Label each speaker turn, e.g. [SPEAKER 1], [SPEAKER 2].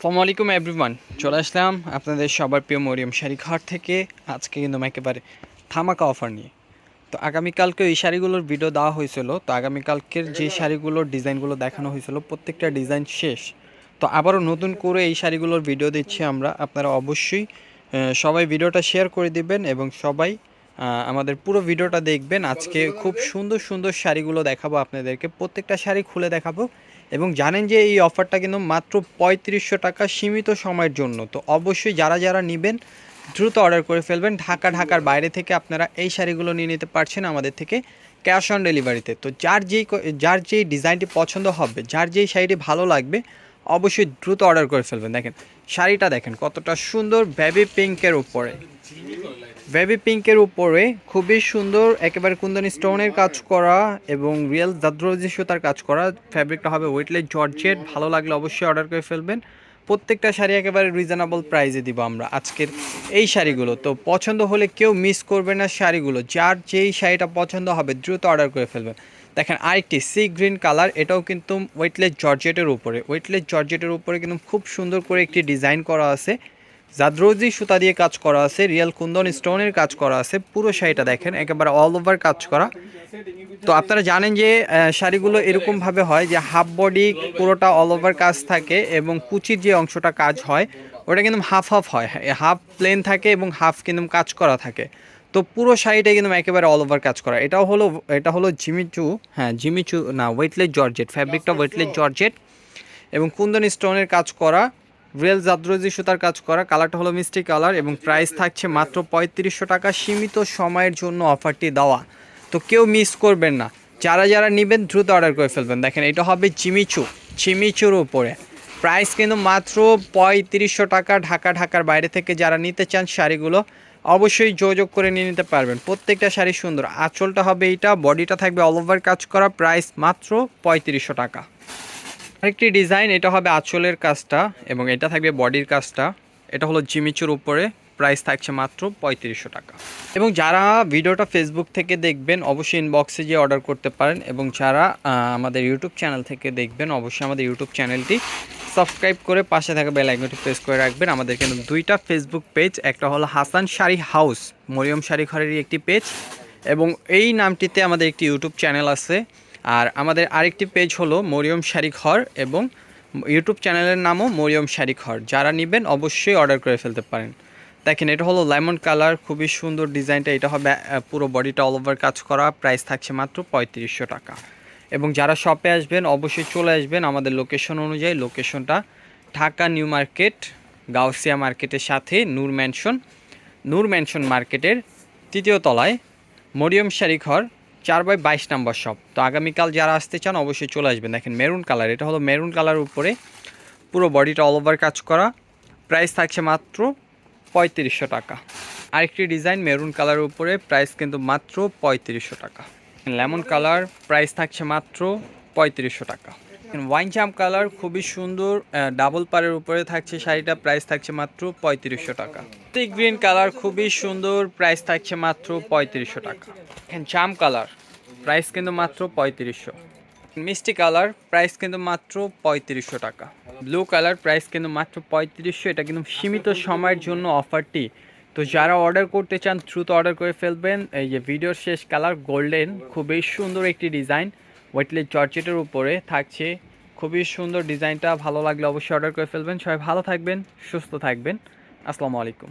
[SPEAKER 1] আসসালামু আলাইকুম এভরিওয়ান চলে আসলাম আপনাদের সবার প্রিয় মরিয়ম শাড়ি ঘর থেকে। আজকে কিন্তু একেবারে থামাকা অফার নিয়ে। তো আগামীকালকে এই শাড়িগুলোর ভিডিও দেওয়া হয়েছিল। তো আগামীকালকের যে শাড়িগুলোর ডিজাইনগুলো দেখানো হয়েছিল, প্রত্যেকটা ডিজাইন শেষ। তো আবারও নতুন করে এই শাড়িগুলোর ভিডিও দিচ্ছি আমরা। আপনারা অবশ্যই সবাই ভিডিওটা শেয়ার করে দিবেন এবং সবাই আমাদের পুরো ভিডিওটা দেখবেন। আজকে খুব সুন্দর সুন্দর শাড়িগুলো দেখাবো আপনাদেরকে। প্রত্যেকটা শাড়ি খুলে দেখাবো। এবং জানেন যে এই অফারটা কিন্তু মাত্র পঁয়ত্রিশশো টাকা সীমিত সময়ের জন্য। তো অবশ্যই যারা যারা নেবেন, দ্রুত অর্ডার করে ফেলবেন। ঢাকা, ঢাকার বাইরে থেকে আপনারা এই শাড়িগুলো নিয়ে নিতে পারছেন আমাদের থেকে ক্যাশ অন ডেলিভারিতে। তো যার যেই যার যেই ডিজাইনটি পছন্দ হবে, যার যেই শাড়িটি ভালো লাগবে, অবশ্যই দ্রুত অর্ডার করে ফেলবেন। দেখেন, শাড়িটা দেখেন কতটা সুন্দর বেবি পিঙ্কের উপরে। বেবি পিঙ্কের উপরে খুবই সুন্দর একেবারে কুন্দন স্টোনের কাজ করা এবং রিয়েল দাদ্রজি সুতার কাজ করা। ফ্যাব্রিকটা হবে ওয়েটলেস জর্জেট ভালো লাগলে অবশ্যই অর্ডার করে ফেলবেন। প্রত্যেকটা শাড়ি একেবারে রিজনেবল প্রাইসে দিব আমরা আজকের এই শাড়িগুলো। তো পছন্দ হলে কেউ মিস করবে না শাড়িগুলো। যার যেই শাড়িটা পছন্দ হবে দ্রুত অর্ডার করে ফেলবেন। দেখেন আরেকটি সি গ্রিন কালার এটাও কিন্তু ওয়েটলেস জর্জেটের উপরে। ওয়েটলেস জর্জেটের উপরে কিন্তু খুব সুন্দর করে একটি ডিজাইন করা আছে। জাদ্রোজি সুতা দিয়ে কাজ করা আছে, রিয়েল কুন্দন স্টোনের কাজ করা আছে, পুরো শাড়িটা দেখেন, একেবারে অল ওভার কাজ করা। তো আপনারা জানেন যে শাড়িগুলো এরকমভাবে হয় যে হাফ বডি পুরোটা অল ওভার কাজ থাকে এবং কুচির যে অংশটা কাজ হয়, ওটা কিন্তু হাফ হাফ হয় হাফ প্লেন থাকে এবং হাফ কিন্তু কাজ করা থাকে। তো পুরো শাড়িটা কিন্তু একেবারে অল ওভার কাজ করা। এটাও হলো, এটা হলো জিমিচু হ্যাঁ জিমিচু, না ওয়েটলেস জর্জেট ফ্যাব্রিকটা ওয়েটলেস জর্জেট এবং কুন্দন স্টোনের কাজ করা। রিয়েল জাদ্রজি সুতার কাজ করা, কালারটা হলো মিষ্টি কালার এবং প্রাইস থাকছে মাত্র পঁয়ত্রিশশো টাকা সীমিত সময়ের জন্য অফারটি দেওয়া। তো কেউ মিস করবেন না। যারা যারা নেবেন, দ্রুত অর্ডার করে ফেলবেন। দেখেন, এটা হবে জিমিচু জিমিচুর উপরে। প্রাইস কিন্তু মাত্র পঁয়ত্রিশশো টাকা ঢাকা, ঢাকার বাইরে থেকে যারা নিতে চান শাড়িগুলো, অবশ্যই যোগাযোগ করে নিয়ে নিতে পারবেন। প্রত্যেকটা শাড়ি সুন্দর। আঁচলটা হবে এইটা বডিটা থাকবে অল ওভার কাজ করা প্রাইস মাত্র পঁয়ত্রিশশো টাকা। আরেকটি ডিজাইন, এটা হবে আঁচলের কাজটা এবং এটা থাকবে বডির কাজটা। এটা হলো জিমিচুর উপরে, প্রাইস থাকছে মাত্র পঁয়ত্রিশশো টাকা। এবং যারা ভিডিওটা ফেসবুক থেকে দেখবেন, অবশ্যই ইনবক্সে গিয়ে অর্ডার করতে পারেন এবং যারা আমাদের ইউটিউব চ্যানেল থেকে দেখবেন, অবশ্যই আমাদের ইউটিউব চ্যানেলটি সাবস্ক্রাইব করে পাশে থাকা বেল আইকনটি প্রেস করে রাখবেন। আমাদের কিন্তু দুইটা ফেসবুক পেজ একটা হলো হাসান শাড়ি হাউস, মরিয়ম শাড়ি ঘরেরই একটি পেজ এবং এই নামটিতে আমাদের একটি ইউটিউব চ্যানেল আছে। আর আমাদের আরেকটি পেজ হলো মরিয়ম শাড়ি ঘর এবং ইউটিউব চ্যানেলের নামও মরিয়ম শাড়ি ঘর যারা নেবেন অবশ্যই অর্ডার করে ফেলতে পারেন। দেখেন, এটা হলো লেমন কালার, খুবই সুন্দর ডিজাইনটা। এটা হবে পুরো বডিটা অল ওভার কাজ করা। প্রাইস থাকছে মাত্র পঁয়ত্রিশশো টাকা। এবং যারা শপে আসবেন, অবশ্যই চলে আসবেন আমাদের লোকেশন অনুযায়ী। লোকেশনটা ঢাকা নিউ মার্কেট, গাউসিয়া মার্কেটের সাথে নূর ম্যানশন। নূর ম্যানশন মার্কেটের তৃতীয় তলায় মরিয়ম শাড়ি ঘর চার বাই বাইশ নাম্বার শপ তো আগামীকাল যারা আসতে চান, অবশ্যই চলে আসবেন। দেখেন মেরুন কালার এটা হলো মেরুন কালার উপরে পুরো বডিটা অল ওভার কাজ করা। প্রাইস থাকছে মাত্র পঁয়ত্রিশশো টাকা। আরেকটি ডিজাইন মেরুন কালার উপরে প্রাইস কিন্তু মাত্র পঁয়ত্রিশশো টাকা। লেমন কালার প্রাইস থাকছে মাত্র পঁয়ত্রিশশো টাকা। ওয়াইন জাম কালার খুবই সুন্দর ডাবল পারের উপরে থাকছে, শাড়িটা প্রাইস থাকছে মাত্র পঁয়ত্রিশশো টাকা। গ্রিন কালার খুবই সুন্দর প্রাইস থাকছে মাত্র পঁয়ত্রিশশো টাকা। জাম কালার প্রাইস কিন্তু মাত্র পঁয়ত্রিশশো। মিষ্টি কালার প্রাইস কিন্তু মাত্র পঁয়ত্রিশশো টাকা। ব্লু কালার প্রাইস কিন্তু মাত্র পঁয়ত্রিশশো, এটা কিন্তু সীমিত সময়ের জন্য অফারটি তো যারা অর্ডার করতে চান, দ্রুত অর্ডার করে ফেলবেন। এই যে ভিডিওর শেষ কালার গোল্ডেন খুবই সুন্দর একটি ডিজাইন ওয়েটলেস জর্জেটের উপরে থাকছে খুবই সুন্দর ডিজাইনটা, ভালো লাগলে অবশ্যই অর্ডার করে ফেলবেন। সবাই ভালো থাকবেন, সুস্থ থাকবেন। আসসালামু আলাইকুম।